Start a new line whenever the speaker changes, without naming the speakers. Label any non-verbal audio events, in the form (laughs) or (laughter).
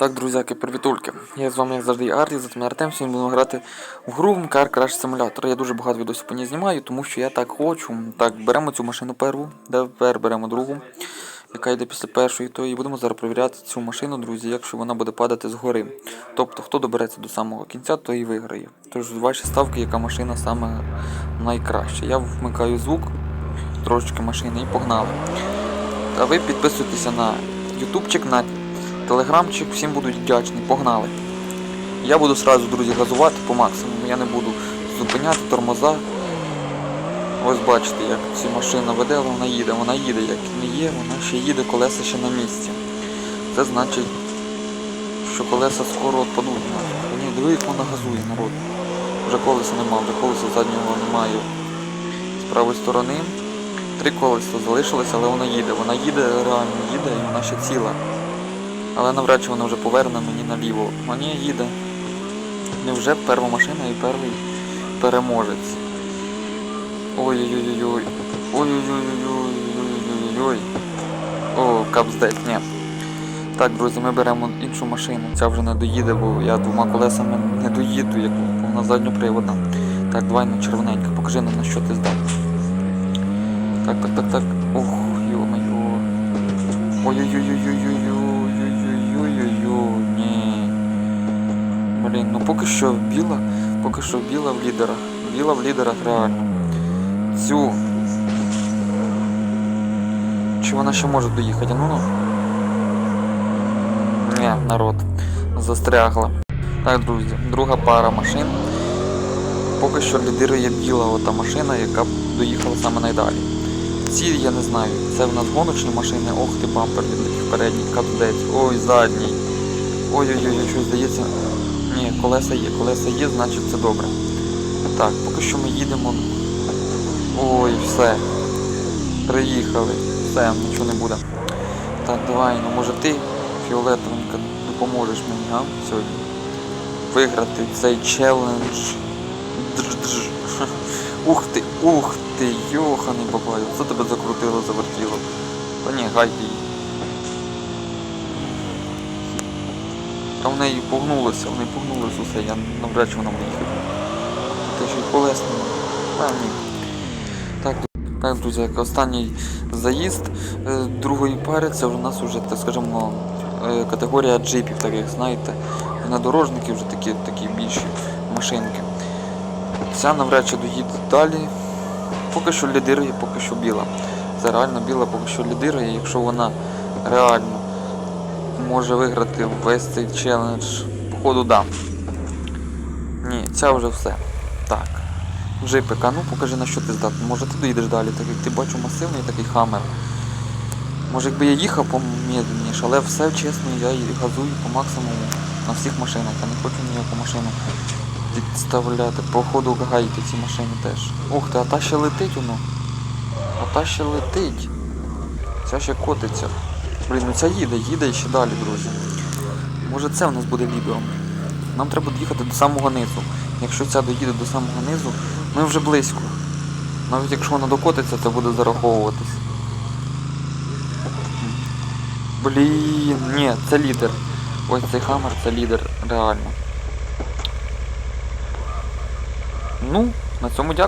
Так, друзяки, привітульки. Я з вами, як завжди, Арті, за мене Артем. Сьогодні будемо грати в гру Car Crash Simulator. Я дуже багато відосів по ній знімаю, тому що я так хочу. Так, беремо цю машину перву, тепер беремо другу, яка йде після першої, то і будемо зараз перевіряти цю машину, друзі, якщо вона буде падати згори. Тобто, хто добереться до самого кінця, то і виграє. Тож ваші ставки, яка машина саме найкраща. Я вмикаю звук трошечки машини і погнали. А ви підписуйтеся на ютубчик, на телеграмчик, всім будуть вдячні, погнали. Я буду сразу, друзі, газувати по максимуму, я не буду зупиняти тормоза. Ось бачите, як ця машина веде, вона їде, вона їде, як не є, вона ще їде, колеса ще на місці. Це значить, що колеса скоро відпадуть. Ні, диви, як вона газує, народ. Вже колеса нема, вже колеса заднього немає. З правої сторони. Три колеса залишилися, але вона їде. Вона їде, реально їде і вона ще ціла але навряд чи вона вже поверне мені наліво. Мені їде. Невже перва машина і перший переможець? Ой-ой-ой-ой. Ой-ой-ой-ой-ой-ой. О, капздець, ні. Так, друзі, ми беремо іншу машину. Ця вже не доїде, бо я двома колесами не доїду, як повна задньоприводна. Так, давай на червоненька, покажи нам на що ти здав. Так, так, так, так. Ох, йо-моє. Ой-ой-ой-ой-ой-ой. Блін, ну поки що біла, поки що біла в лідерах. Біла в лідерах реально. Цю. Чи вона ще може доїхати? Ну ну. Ні, народ. Застрягла. Так, друзі, друга пара машин. Поки що лідирує біла ота машина, яка доїхала саме найдалі. Ці я не знаю. Це в нас гоночні машини. Ох ти бампер відлетів передній, капздець. Ой, задній. Ой-ой-ой, щось здається. Ні, колеса є, колеса є, значить це добре. Так, поки що ми їдемо. Ой, все. Приїхали. Все, нічого не буде. Так, давай, ну може ти, фіолетовенька, допоможеш мені, а? Сьогодні. Виграти цей челендж. Дж-дж. (laughs) Ух ти, ух ти, йоханий бабаю, це тебе закрутило, завертіло. Та ні, гай її. А в неї погнулося, в неї погнулося усе, я навряд чи вона виїхала. Ти ще й колес немає. А. Так, так, друзі, як останній заїзд е, другої пари, це у нас вже, так скажімо, е, категорія джипів, таких, знаєте, внедорожники вже такі, такі більші машинки. Ця навряд чи доїде далі. Поки що лідирує, поки що біла. Це реально біла, поки що лідирує, якщо вона реально може виграти весь цей челендж, походу да. Ні, ця вже все. Так. Вже ну покажи на що ти здатний. Може ти доїдеш далі, так як ти бачу масивний такий хамер. Може якби я їхав помедленніше, але все чесно, я і газую по максимуму на всіх машинах. Я не хочу ніяку машину відставляти. Походу гайте ці машини теж. Ух ти, а та ще летить воно. А та ще летить. Ця ще котиться. Блін, ну ця їде, їде і ще далі, друзі. Може це в нас буде відео. Нам треба доїхати до самого низу. Якщо ця доїде до самого низу, ми вже близько. Навіть якщо вона докотиться, це буде зараховуватись. Блін, ні, це лідер. Ось цей хамер це лідер, реально. Ну, на цьому дякую.